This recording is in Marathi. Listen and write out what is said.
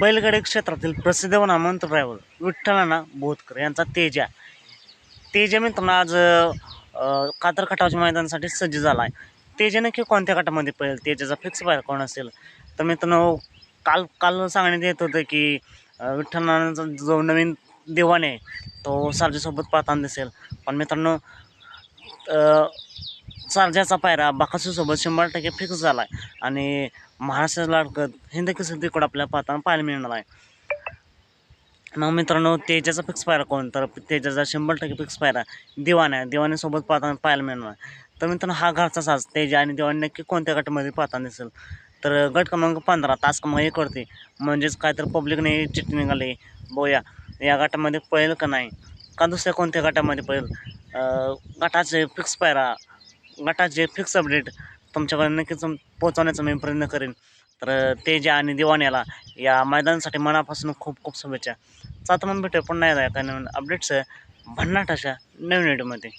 बैलगाडी क्षेत्रातील प्रसिद्ध व नामंत ड्रायव्हर विठ्ठलाना बोधकर यांचा तेजा. तेजा मित्रांनो आज कातर खटावच्या मैदानासाठी सज्ज झाला आहे तेजा नक्की कोणत्या गटामध्ये पडेल तेजाचा फिक्स बाहेर कोण असेल? तर मित्रांनो काल काल सांगण्यात येत होतं की विठ्ठलनाचा जो नवीन दिवाण आहे तो सारजीसोबत पाहताना दिसेल. पण मित्रांनो अ, पायरा बाकासूसोबत शंभर टक्के फिक्स झाला आहे आणि महाराष्ट्राला अडकत हिंद केसरीकडं आपल्याला पाहताना पाहायला मिळणार आहे. मग मित्रांनो तेजाचा फिक्स पायरा कोण? तर तेजाचा शंभर टक्के फिक्स पायरा दिवाण आहे. दिवाणीसोबत पाहताना पाहायला मिळणार आहे. तर मित्रांनो हा घरचा साज तेजा आणि दिवाणी नक्की कोणत्या गटामध्ये पाहताना दिसेल? तर गट क्रमांक पंधरा तास क्रमांक एक करते म्हणजेच काय तर पब्लिकने चिठ्ठी निघाली. बोया या गटामध्ये पळेल का नाही? का दुसऱ्या कोणत्या गटामध्ये पळेल? गटाचे फिक्स पायरा गटाचे फिक्स अपडेट तुमच्याकडे नक्कीच पोहोचवण्याचा मी प्रयत्न करेन. तर तेजा आणि दिवाण्याला या मैदानासाठी मनापासून खूप खूप शुभेच्छा. चालतं मग भेटूया पुन्हा एकदा एका नवीन अपडेट्स भन्नाट अशा नवीन व्हिडिओमध्ये